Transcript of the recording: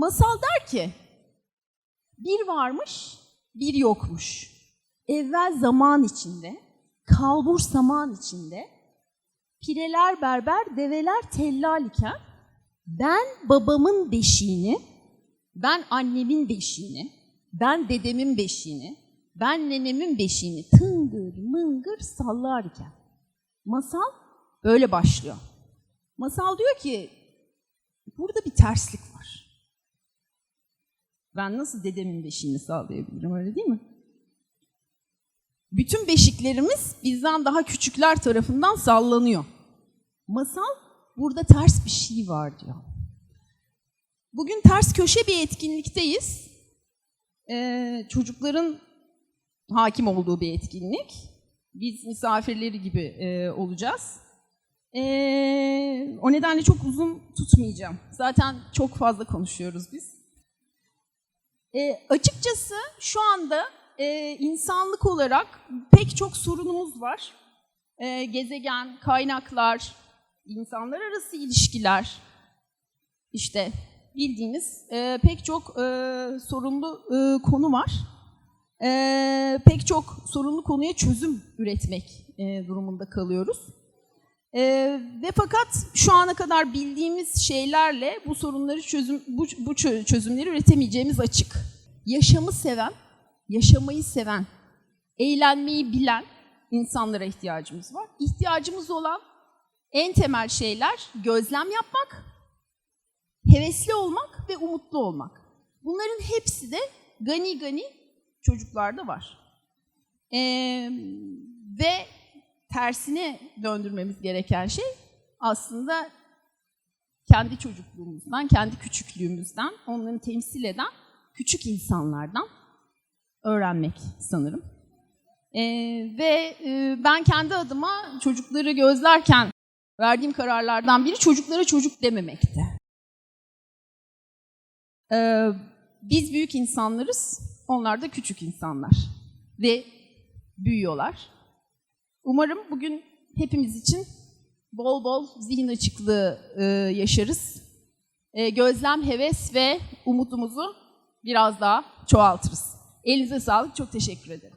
Masal der ki, bir varmış, bir yokmuş. Evvel zaman içinde, kalbur saman içinde, pireler berber, develer tellal iken, ben babamın beşiğini, ben annemin beşiğini, ben dedemin beşiğini, ben nenemin beşiğini tıngır mıngır sallarken. Masal böyle başlıyor. Masal diyor ki, burada bir terslik var. Ben nasıl dedemin beşiğini sağlayabilirim öyle değil mi? Bütün beşiklerimiz bizden daha küçükler tarafından sallanıyor. Masal burada ters bir şey var diyor. Bugün ters köşe bir etkinlikteyiz. Ee, çocukların hakim olduğu bir etkinlik. Biz misafirleri gibi e, olacağız. Ee, o nedenle çok uzun tutmayacağım. Zaten çok fazla konuşuyoruz biz. E, açıkçası şu anda e, insanlık olarak pek çok sorunumuz var. E, gezegen, kaynaklar, insanlar arası ilişkiler, işte bildiğiniz e, pek çok e, sorunlu e, konu var. E, pek çok sorunlu konuya çözüm üretmek e, durumunda kalıyoruz. E, ve fakat şu ana kadar bildiğimiz şeylerle bu sorunları çözüm bu, bu çö- çözümleri üretemeyeceğimiz açık. Yaşamı seven, yaşamayı seven, eğlenmeyi bilen insanlara ihtiyacımız var. İhtiyacımız olan en temel şeyler gözlem yapmak, hevesli olmak ve umutlu olmak. Bunların hepsi de gani gani çocuklarda var. Ee, ve tersine döndürmemiz gereken şey aslında kendi çocukluğumuzdan, kendi küçüklüğümüzden, onları temsil eden küçük insanlardan öğrenmek sanırım. Ee, ve e, ben kendi adıma çocukları gözlerken verdiğim kararlardan biri çocuklara çocuk dememekti. Ee, biz büyük insanlarız, onlar da küçük insanlar ve büyüyorlar. Umarım bugün hepimiz için bol bol zihin açıklığı e, yaşarız. E, gözlem, heves ve umutumuzu biraz daha çoğaltırız. Elinize sağlık, çok teşekkür ederim.